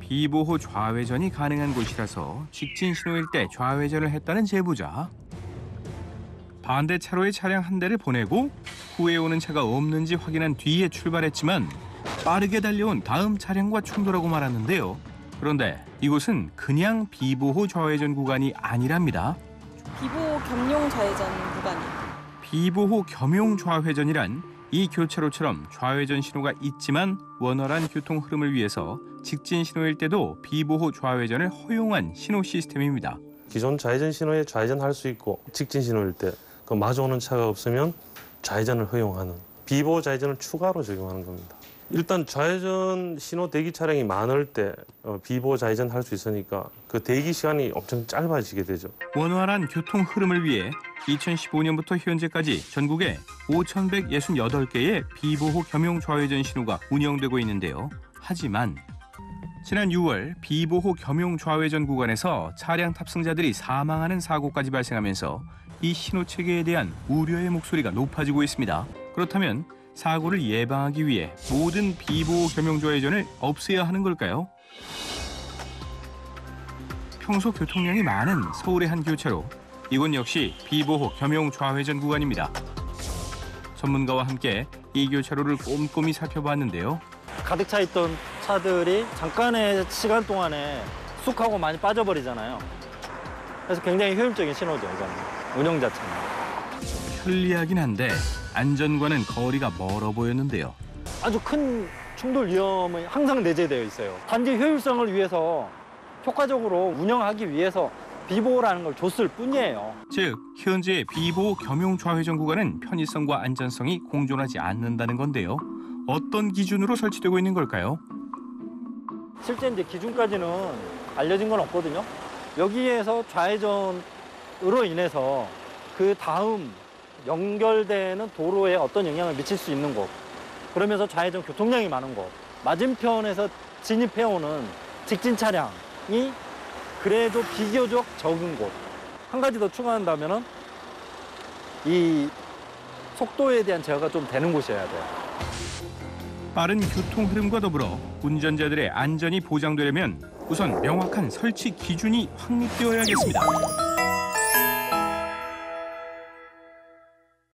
비보호 좌회전이 가능한 곳이라서 직진 신호일 때 좌회전을 했다는 제보자. 반대 차로에 차량 한 대를 보내고 후에 오는 차가 없는지 확인한 뒤에 출발했지만 빠르게 달려온 다음 차량과 충돌하고 말았는데요. 그런데 이곳은 그냥 비보호 좌회전 구간이 아니랍니다. 비보 겸용 좌회전 구간이에요. 비보호 겸용 좌회전이란 이 교차로처럼 좌회전 신호가 있지만 원활한 교통 흐름을 위해서 직진 신호일 때도 비보호 좌회전을 허용한 신호 시스템입니다. 기존 좌회전 신호에 좌회전할 수 있고 직진 신호일 때 그 마주오는 차가 없으면 좌회전을 허용하는 비보호 좌회전을 추가로 적용하는 겁니다. 일단 좌회전 신호 대기 차량이 많을 때 어, 비보호 좌회전 할 수 있으니까 그 대기 시간이 엄청 짧아지게 되죠. 원활한 교통 흐름을 위해 2015년부터 현재까지 전국에 5,168개의 비보호 겸용 좌회전 신호가 운영되고 있는데요. 하지만 지난 6월 비보호 겸용 좌회전 구간에서 차량 탑승자들이 사망하는 사고까지 발생하면서 이 신호 체계에 대한 우려의 목소리가 높아지고 있습니다. 그렇다면 사고를 예방하기 위해 모든 비보호 겸용 좌회전을 없애야 하는 걸까요? 평소 교통량이 많은 서울의 한 교차로 이곳 역시 비보호 겸용 좌회전 구간입니다. 전문가와 함께 이 교차로를 꼼꼼히 살펴봤는데요. 가득 차 있던 차들이 잠깐의 시간 동안에 쑥 하고 많이 빠져버리잖아요. 그래서 굉장히 효율적인 신호죠, 이거는. 운영 자체는. 편리하긴 한데 안전과는 거리가 멀어 보였는데요. 아주 큰 충돌 위험은 항상 내재되어 있어요. 단지 효율성을 위해서 효과적으로 운영하기 위해서 비보호라는 걸 줬을 뿐이에요. 즉 현재 비보호 겸용 좌회전 구간은 편의성과 안전성이 공존하지 않는다는 건데요. 어떤 기준으로 설치되고 있는 걸까요? 실제 이제 기준까지는 알려진 건 없거든요. 여기에서 좌회전으로 인해서 그 다음 연결되는 도로에 어떤 영향을 미칠 수 있는 곳, 그러면서 좌회전 교통량이 많은 곳, 맞은편에서 진입해오는 직진 차량이 그래도 비교적 적은 곳. 한 가지 더 추가한다면은 이 속도에 대한 제어가 좀 되는 곳이어야 돼요. 빠른 교통 흐름과 더불어 운전자들의 안전이 보장되려면 우선 명확한 설치 기준이 확립되어야겠습니다.